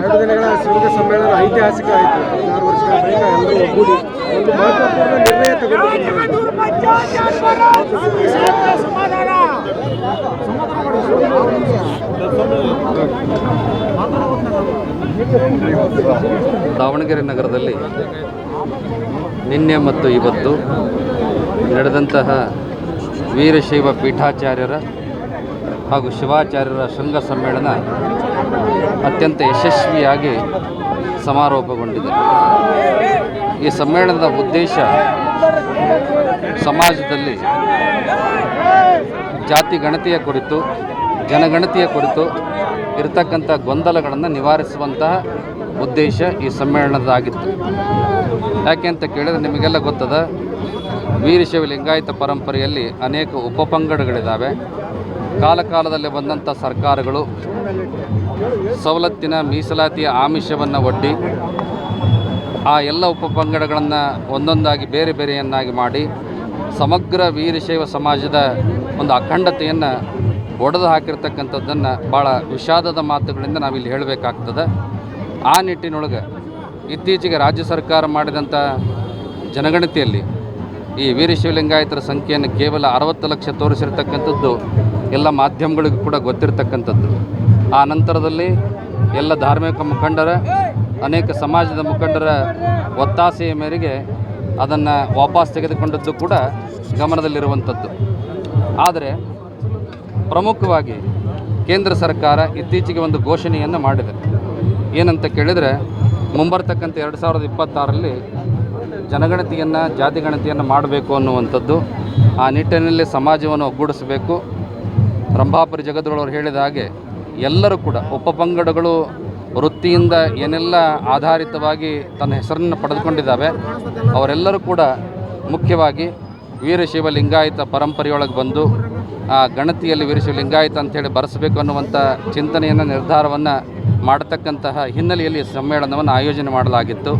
ಎರಡು ದಿನಗಳ ಶೃಂಗ ಸಮ್ಮೇಳನ ಐತಿಹಾಸಿಕ ಆಯಿತು. ಹದಿನಾರು ವರ್ಷಗಳ ಬಳಿಕ ಎಲ್ಲರೂ ಒಗ್ಗೂಡಿ ಒಂದು ಮಹತ್ವಪೂರ್ಣ ನಿರ್ಣಯ ದಾವಣಗೆರೆ ನಗರದಲ್ಲಿ ನಿನ್ನೆ ಮತ್ತು ಇವತ್ತು ನಡೆದಂತಹ ವೀರಶೈವ ಪೀಠಾಚಾರ್ಯರ ಹಾಗೂ ಶಿವಾಚಾರ್ಯರ ಶೃಂಗ ಸಮ್ಮೇಳನ ಅತ್ಯಂತ ಯಶಸ್ವಿಯಾಗಿ ಸಮಾರೋಪಗೊಂಡಿದೆ. ಈ ಸಮ್ಮೇಳನದ ಉದ್ದೇಶ ಸಮಾಜದಲ್ಲಿ ಜಾತಿ ಗಣತಿಯ ಕುರಿತು, ಜನಗಣತಿಯ ಕುರಿತು ಇರತಕ್ಕಂಥ ಗೊಂದಲಗಳನ್ನು ನಿವಾರಿಸುವಂತಹ ಉದ್ದೇಶ ಈ ಸಮ್ಮೇಳನದಾಗಿತ್ತು ಯಾಕೆ ಅಂತ ಕೇಳಿದರೆ ನಿಮಗೆಲ್ಲ ಗೊತ್ತದ, ವೀರಶೈವ ಲಿಂಗಾಯತ ಪರಂಪರೆಯಲ್ಲಿ ಅನೇಕ ಉಪಪಂಗಡಗಳಿದ್ದಾವೆ ಕಾಲಕಾಲದಲ್ಲಿ ಬಂದಂಥ ಸರ್ಕಾರಗಳು ಸವಲತ್ತಿನ ಮೀಸಲಾತಿಯ ಆಮಿಷವನ್ನು ಒಡ್ಡಿ ಆ ಎಲ್ಲ ಉಪಪಂಗಡಗಳನ್ನು ಒಂದೊಂದಾಗಿ ಬೇರೆ ಬೇರೆಯನ್ನಾಗಿ ಮಾಡಿ ಸಮಗ್ರ ವೀರಶೈವ ಸಮಾಜದ ಒಂದು ಅಖಂಡತೆಯನ್ನು ಒಡೆದು ಹಾಕಿರ್ತಕ್ಕಂಥದ್ದನ್ನು ಭಾಳ ವಿಷಾದದ ಮಾತುಗಳಿಂದ ನಾವಿಲ್ಲಿ ಹೇಳಬೇಕಾಗ್ತದೆ. ಆ ನಿಟ್ಟಿನೊಳಗೆ ಇತ್ತೀಚೆಗೆ ರಾಜ್ಯ ಸರ್ಕಾರ ಮಾಡಿದಂಥ ಜನಗಣತಿಯಲ್ಲಿ ಈ ವೀರಶೈವ ಲಿಂಗಾಯತರ ಸಂಖ್ಯೆಯನ್ನು ಕೇವಲ ಅರವತ್ತು ಲಕ್ಷ ತೋರಿಸಿರ್ತಕ್ಕಂಥದ್ದು ಎಲ್ಲ ಮಾಧ್ಯಮಗಳಿಗೂ ಕೂಡ ಗೊತ್ತಿರತಕ್ಕಂಥದ್ದು. ಆ ನಂತರದಲ್ಲಿ ಎಲ್ಲ ಧಾರ್ಮಿಕ ಮುಖಂಡರ, ಅನೇಕ ಸಮಾಜದ ಮುಖಂಡರ ಒತ್ತಾಸೆಯ ಮೇರೆಗೆ ಅದನ್ನು ವಾಪಸ್ ತೆಗೆದುಕೊಂಡದ್ದು ಕೂಡ ಗಮನದಲ್ಲಿರುವಂಥದ್ದು. ಆದರೆ ಪ್ರಮುಖವಾಗಿ ಕೇಂದ್ರ ಸರ್ಕಾರ ಇತ್ತೀಚೆಗೆ ಒಂದು ಘೋಷಣೆಯನ್ನು ಮಾಡಿದೆ. ಏನಂತ ಕೇಳಿದರೆ, ಮುಂಬರ್ತಕ್ಕಂಥ ಎರಡು ಸಾವಿರದ ಇಪ್ಪತ್ತಾರರಲ್ಲಿ ಜನಗಣತಿಯನ್ನು, ಜಾತಿಗಣತಿಯನ್ನು ಮಾಡಬೇಕು ಅನ್ನುವಂಥದ್ದು, ಆ ನಿಟ್ಟಿನಲ್ಲಿ ಸಮಾಜವನ್ನು ಒಗ್ಗೂಡಿಸಬೇಕು. ರಂಭಾಪುರಿ ಜಗದ್ರೊಳವರು ಹೇಳಿದ ಹಾಗೆ ಎಲ್ಲರೂ ಕೂಡ ಉಪಪಂಗಡಗಳು ವೃತ್ತಿಯಿಂದ ಏನೆಲ್ಲ ಆಧಾರಿತವಾಗಿ ತನ್ನ ಹೆಸರನ್ನು ಪಡೆದುಕೊಂಡಿದ್ದಾವೆ, ಅವರೆಲ್ಲರೂ ಕೂಡ ಮುಖ್ಯವಾಗಿ ವೀರಶೈವ ಲಿಂಗಾಯತ ಪರಂಪರೆಯೊಳಗೆ ಬಂದು, ಆ ಗಣತಿಯಲ್ಲಿ ವೀರಶೈವ ಲಿಂಗಾಯತ ಅಂಥೇಳಿ ಬರೆಸಬೇಕು ಅನ್ನುವಂಥ ಚಿಂತನೆಯನ್ನು, ನಿರ್ಧಾರವನ್ನು ಮಾಡತಕ್ಕಂತಹ ಹಿನ್ನೆಲೆಯಲ್ಲಿ ಸಮ್ಮೇಳನವನ್ನು ಆಯೋಜನೆ ಮಾಡಲಾಗಿತ್ತು.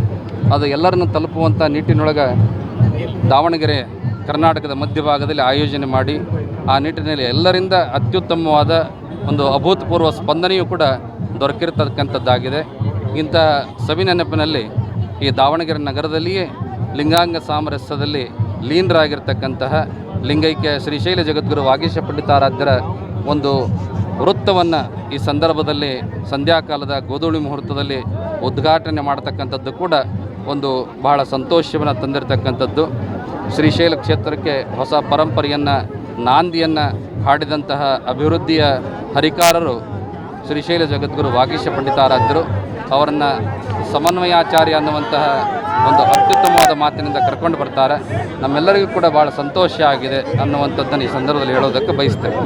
ಅದು ಎಲ್ಲರನ್ನು ತಲುಪುವಂಥ ನಿಟ್ಟಿನೊಳಗೆ ದಾವಣಗೆರೆ, ಕರ್ನಾಟಕದ ಮಧ್ಯಭಾಗದಲ್ಲಿ ಆಯೋಜನೆ ಮಾಡಿ ಆ ನಿಟ್ಟಿನಲ್ಲಿ ಎಲ್ಲರಿಂದ ಅತ್ಯುತ್ತಮವಾದ ಒಂದು ಅಭೂತಪೂರ್ವ ಸ್ಪಂದನೆಯೂ ಕೂಡ ದೊರಕಿರತಕ್ಕಂಥದ್ದಾಗಿದೆ. ಇಂಥ ಸವಿನೆನಪಿನಲ್ಲಿ ಈ ದಾವಣಗೆರೆ ನಗರದಲ್ಲಿಯೇ ಲಿಂಗಾಂಗ ಸಾಮರಸ್ಯದಲ್ಲಿ ಲೀನರಾಗಿರ್ತಕ್ಕಂತಹ ಲಿಂಗೈಕ್ಯ ಶ್ರೀಶೈಲ ಜಗದ್ಗುರು ವಾಗೀಶ ಪಂಡಿತಾರಾಧ್ಯರ ಒಂದು ವೃತ್ತವನ್ನು ಈ ಸಂದರ್ಭದಲ್ಲಿ ಸಂಧ್ಯಾಕಾಲದ ಗೋಧೂಳಿ ಮುಹೂರ್ತದಲ್ಲಿ ಉದ್ಘಾಟನೆ ಮಾಡತಕ್ಕಂಥದ್ದು ಕೂಡ ಒಂದು ಬಹಳ ಸಂತೋಷವನ್ನು ತಂದಿರತಕ್ಕಂಥದ್ದು. ಶ್ರೀಶೈಲ ಕ್ಷೇತ್ರಕ್ಕೆ ಹೊಸ ಪರಂಪರೆಯನ್ನು ನಾಂದಿಯನ್ನು ಹಾಡಿದಂತಹ ಅಭಿವೃದ್ಧಿಯ ಹರಿಕಾರರು ಶ್ರೀಶೈಲ ಜಗದ್ಗುರು ವಾಗೀಶ ಪಂಡಿತಾರಾಧ್ಯರು ಅವರನ್ನು ಸಮನ್ವಯಾಚಾರ್ಯ ಅನ್ನುವಂತಹ ಒಂದು ಅತ್ಯುತ್ತಮವಾದ ಮಾತಿನಿಂದ ಕರ್ಕೊಂಡು ಬರ್ತಾರೆ. ನಮ್ಮೆಲ್ಲರಿಗೂ ಕೂಡ ಭಾಳ ಸಂತೋಷ ಆಗಿದೆ ಅನ್ನುವಂಥದ್ದನ್ನು ಈ ಸಂದರ್ಭದಲ್ಲಿ ಹೇಳೋದಕ್ಕೆ ಬಯಸ್ತೇವೆ